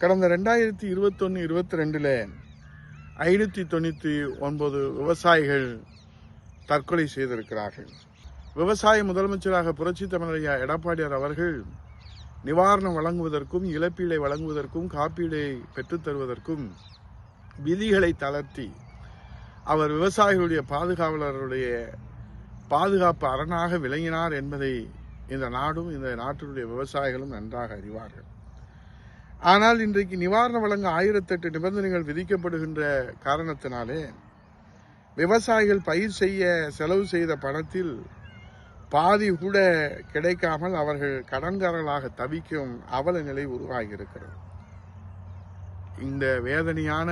கடந்த ரெண்டாயிரத்தி இருபத்தொன்று இருபத்தி ரெண்டில் ஐநூற்றி தொண்ணூற்றி ஒன்பது விவசாயிகள் தற்கொலை செய்திருக்கிறார்கள். விவசாய முதலமைச்சராக புரட்சி தமிழரையா எடப்பாடியார் அவர்கள் நிவாரணம் வழங்குவதற்கும் இழப்பீடை வழங்குவதற்கும் காப்பீடை பெற்றுத் தருவதற்கும் விதிகளை தளர்த்தி அவர் விவசாயிகளுடைய பாதுகாவலருடைய பாதுகாப்பு அரணாக விளங்கினார் என்பதை இந்த நாடும் இந்த நாட்டினுடைய விவசாயிகளும் நன்றாக அறிவார்கள். ஆனால் இன்றைக்கு நிவாரண வழங்க ஆயிரத்தெட்டு நிபந்தனைகள் விதிக்கப்படுகின்ற காரணத்தினாலே விவசாயிகள் பயிர் செய்ய செலவு செய்த பணத்தில் பாதி கூட கிடைக்காமல் அவர்கள் கடன்காரர்களாக தவிக்கும் அவல நிலை உருவாகி இருக்கிறது இந்த வேதனையான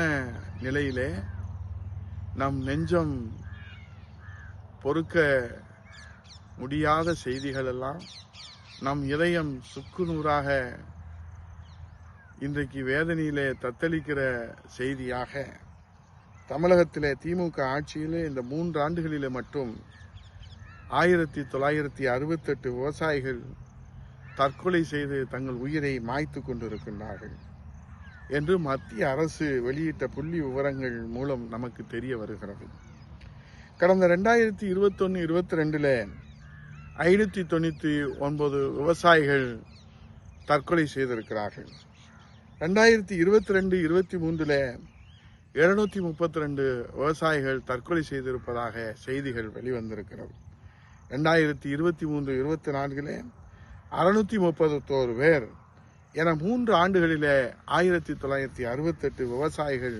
நிலையிலே நம் நெஞ்சம் பொறுக்க முடியாத செய்திகள் எல்லாம் நம் இதயம் சுக்குநூறாக இன்றைக்கு வேதனையிலே தத்தளிக்கிற செய்தியாக தமிழகத்திலே திமுக ஆட்சியிலே இந்த மூன்று ஆண்டுகளிலே மட்டும் ஆயிரத்தி தொள்ளாயிரத்தி அறுபத்தெட்டு விவசாயிகள் தற்கொலை செய்து தங்கள் உயிரை மாய்த்து கொண்டிருக்கின்றார்கள் என்று மத்திய அரசு வெளியிட்ட புள்ளி விவரங்கள் மூலம் நமக்கு தெரிய வருகிறது. கடந்த ரெண்டாயிரத்தி இருபத்தொன்று இருபத்தி ரெண்டில் ஐநூற்றி தொண்ணூற்றி ஒன்பது விவசாயிகள் தற்கொலை செய்திருக்கிறார்கள். ரெண்டாயிரத்தி இருபத்தி ரெண்டு இருபத்தி மூன்றில் இருநூத்தி முப்பத்தி ரெண்டு விவசாயிகள் தற்கொலை செய்திருப்பதாக செய்திகள் வெளிவந்திருக்கிறது. ரெண்டாயிரத்தி இருபத்தி மூன்று இருபத்தி நான்கிலே அறநூற்றி முப்பத்தோரு பேர் என மூன்று ஆண்டுகளிலே ஆயிரத்தி தொள்ளாயிரத்தி அறுபத்தெட்டு விவசாயிகள்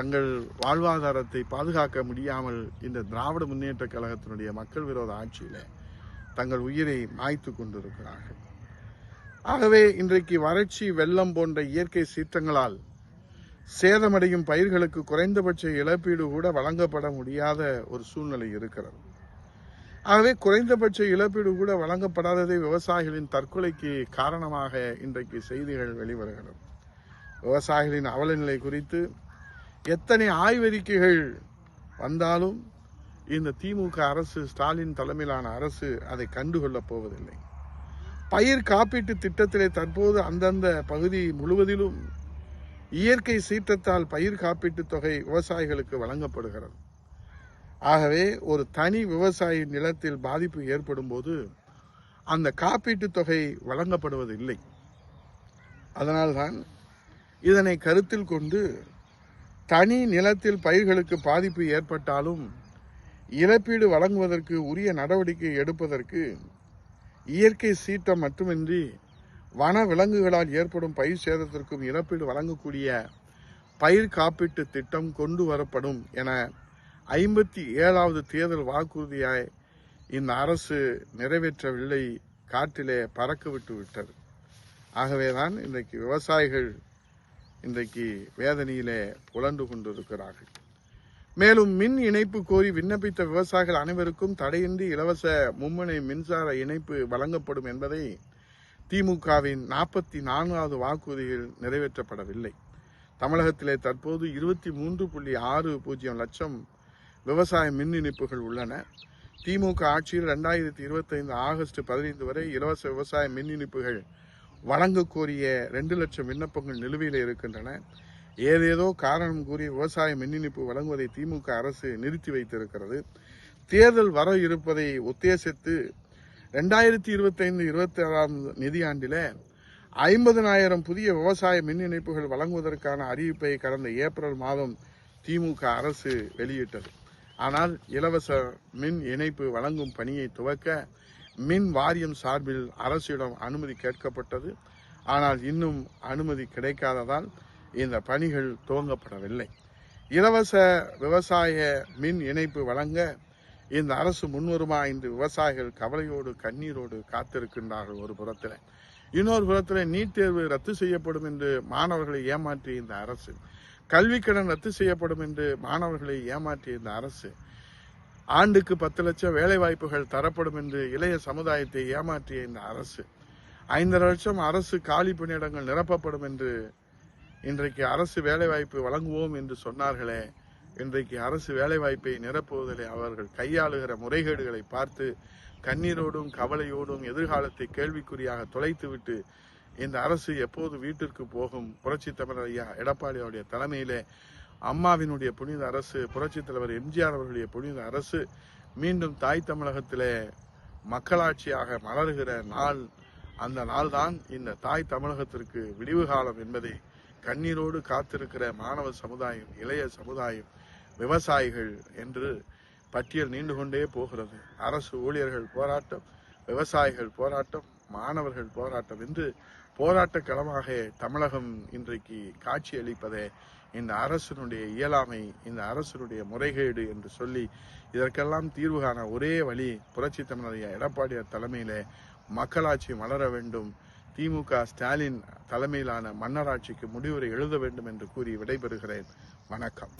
தங்கள் வாழ்வாதாரத்தை பாதுகாக்க முடியாமல் இந்த திராவிட முன்னேற்ற கழகத்தினுடைய மக்கள் விரோத ஆட்சியில் தங்கள் உயிரை மாய்த்து கொண்டிருக்கிறார்கள். ஆகவே இன்றைக்கு வறட்சி வெள்ளம் போன்ற இயற்கை சீற்றங்களால் சேதமடையும் பயிர்களுக்கு குறைந்தபட்ச இழப்பீடு கூட வழங்கப்பட முடியாத ஒரு சூழ்நிலை இருக்கிறது. ஆகவே குறைந்தபட்ச இழப்பீடு கூட வழங்கப்படாததே விவசாயிகளின் தற்கொலைக்கு காரணமாக இன்றைக்கு செய்திகள் வெளிவருகிறது. விவசாயிகளின் அவலநிலை குறித்து எத்தனை ஆய்வறிக்கைகள் வந்தாலும் இந்த திமுக அரசு ஸ்டாலின் தலைமையிலான அரசு அதை கண்டுகொள்ளப் போவதில்லை. பயிர் காப்பீட்டு திட்டத்திலே தற்போது அந்தந்த பகுதி முழுவதிலும் இயற்கை சீற்றத்தால் பயிர் காப்பீட்டு தொகை விவசாயிகளுக்கு வழங்கப்படுகிறது. ஆகவே ஒரு தனி விவசாயி நிலத்தில் பாதிப்பு ஏற்படும் போது அந்த காப்பீட்டு தொகை வழங்கப்படுவதில்லை. அதனால்தான் இதனை கருத்தில் கொண்டு தனி நிலத்தில் பயிர்களுக்கு பாதிப்பு ஏற்பட்டாலும் இழப்பீடு வழங்குவதற்கு உரிய நடவடிக்கை எடுப்பதற்கு இயற்கை சீற்றம் மட்டுமின்றி வன விலங்குகளால் ஏற்படும் பயிர் சேதத்திற்கும் இழப்பீடு வழங்கக்கூடிய பயிர் காப்பீட்டு திட்டம் கொண்டு வரப்படும் என ஐம்பத்தி ஏழாவது தேர்தல் வாக்குறுதியாய் இந்த அரசு நிறைவேற்றவில்லை. காற்றிலே பறக்க விட்டு விட்டது. ஆகவேதான் இன்றைக்கு விவசாயிகள் இன்றைக்கு வேதனையிலே புலண்டு கொண்டிருக்கிறார்கள். மேலும் மின் இணைப்பு கோரி விண்ணப்பித்த விவசாயிகள் அனைவருக்கும் தடையின்றி இலவச மும்முனை மின்சார இணைப்பு வழங்கப்படும் என்பதை திமுகவின் நாற்பத்தி நான்காவது வாக்குறுதியில் நிறைவேற்றப்படவில்லை. தமிழகத்திலே தற்போது இருபத்தி மூன்று புள்ளி ஆறு பூஜ்ஜியம் லட்சம் விவசாய மின் இணைப்புகள் உள்ளன. திமுக ஆட்சியில் ரெண்டாயிரத்தி இருபத்தைந்து ஆகஸ்ட் பதினைந்து வரை இலவச விவசாய மின் இணைப்புகள் வழங்க கோரிய ரெண்டு லட்சம் விண்ணப்பங்கள் நிலுவையில் இருக்கின்றன. ஏதேதோ காரணம் கூறி விவசாய மின் இணைப்பு வழங்குவதை திமுக அரசு நிறுத்தி வைத்திருக்கிறது. தேர்தல் வர இருப்பதை உத்தேசித்து ரெண்டாயிரத்தி இருபத்தைந்து இருபத்தி ஆறாம் நிதியாண்டில் ஐம்பதனாயிரம் புதிய விவசாய மின் இணைப்புகள் வழங்குவதற்கான அறிவிப்பை கடந்த ஏப்ரல் மாதம் திமுக அரசு வெளியிட்டது. ஆனால் இலவச மின் இணைப்பு வழங்கும் பணியை துவக்க மின் வாரியம் சார்பில் அரசிடம் அனுமதி கேட்கப்பட்டது. ஆனால் இன்னும் அனுமதி கிடைக்காததால் இந்த பணிகள் துவங்கப்படவில்லை. இலவச விவசாய மின் இணைப்பு வழங்க இந்த அரசு முன்வருமா என்று விவசாயிகள் கவலையோடு கண்ணீரோடு காத்திருக்கின்றார்கள் ஒரு புறத்தில். இன்னொரு புறத்தில் நீட் தேர்வு ரத்து செய்யப்படும் என்று மாணவர்களை ஏமாற்றிய இந்த அரசு. கல்விக்கடன் ரத்து செய்யப்படும் என்று மாணவர்களை ஏமாற்றிய இந்த அரசு. ஆண்டுக்கு பத்து லட்சம் வேலைவாய்ப்புகள் தரப்படும் என்று இளைய சமுதாயத்தை ஏமாற்றிய இந்த அரசு. ஐந்தரை லட்சம் அரசு காலி பணியிடங்கள் நிரப்பப்படும் என்று இன்றைக்கு அரசு வேலைவாய்ப்பு வழங்குவோம் என்று சொன்னார்களே இன்றைக்கு அரசு வேலைவாய்ப்பை நிரப்புவதிலே அவர்கள் கையாளுகிற முறைகேடுகளை பார்த்து கண்ணீரோடும் கவலையோடும் எதிர்காலத்தை கேள்விக்குறியாக தொலைத்துவிட்டு இந்த அரசு எப்போது வீட்டிற்கு போகும்? புரட்சி தமிழர் ஐயா எடப்பாடியுடைய தலைமையிலே அம்மாவினுடைய புனித அரசு புரட்சி தலைவர் எம்ஜிஆர் அவர்களுடைய புனித அரசு மீண்டும் தாய் தமிழகத்திலே மக்களாட்சியாக மலர்கிற நாள். அந்த நாள்தான் இந்த தாய் தமிழகத்திற்கு விடிவு காலம் என்பதை கண்ணீரோடு காத்திருக்கிற மாணவ சமுதாயம் இளைய சமுதாயம் விவசாயிகள் என்று பட்டியல் நீண்டு கொண்டே போகிறது. அரசு ஊழியர்கள் போராட்டம் விவசாயிகள் போராட்டம் மாணவர்கள் போராட்டம் என்று போராட்ட களமாக தமிழகம் இன்றைக்கு காட்சியளிப்பதே இந்த அரசினுடைய இயலாமை இந்த அரசினுடைய முறைகேடு என்று சொல்லி இதற்கெல்லாம் தீர்வு காண ஒரே வழி புரட்சி தமிழர் எடப்பாடியார் தலைமையிலே மக்களாட்சி மலர வேண்டும். திமுக ஸ்டாலின் தலைமையிலான மன்னராட்சிக்கு முடிவுரை எழுத வேண்டும் என்று கூறி விடைபெறுகிறேன். வணக்கம்.